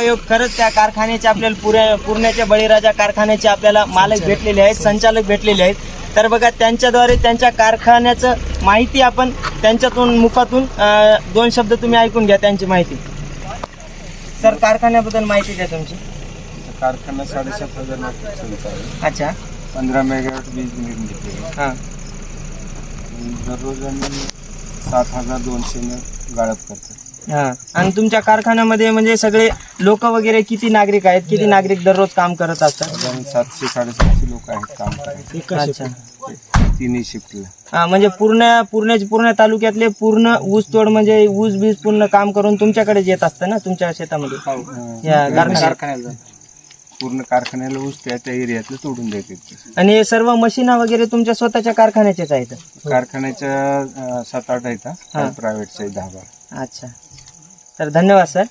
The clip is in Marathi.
योग खरंच त्या कारखान्याचे आपल्याला पुऱ्या पुरण्याच्या बळीराजा कारखान्याचे आपल्याला मालक भेटलेले आहेत संचालक भेटलेले आहेत. तर बघा त्यांच्याद्वारे त्यांच्या कारखान्याचं माहिती आपण त्यांच्यातून मुखातून अं, दोन शब्द तुम्ही ऐकून घ्या त्यांची माहिती. सर कारखान्याबद्दल माहिती द्या तुमची. कारखाना साडेसात हजार आहे. अच्छा. पंधरा मेगावॅट वीज निर्मिती आहे. हां. दररोज आम्ही सात हजार दोनशेने गाळप करतो. हां. आणि तुमच्या कारखान्यामध्ये म्हणजे सगळे लोक वगैरे किती नागरिक आहेत? किती नागरिक दररोज काम करत असतात? साधारण सातशे साडेसातशे लोक आहेत काम अच्छा. तिन्ही शिफ्टला हा म्हणजे पूर्ण पूर्ण पूर्ण तालुक्यातले पूर्ण ऊस तोड म्हणजे ऊस बीज पूर्ण काम करून तुमच्याकडे येत असतं ना तुमच्या शेतामध्ये? या कारखान्यात. पूर्ण कारखान्याला ऊस त्या त्या एरियातलं तोडून द्यायचे आणि हे सर्व मशीना वगैरे तुमच्या स्वतःच्या कारखान्याचेच आहेत? कारखान्याच्या अं, सात आठ आहेत हा. प्रायव्हेटच्या दहा बारा. अच्छा. तर धन्यवाद सर.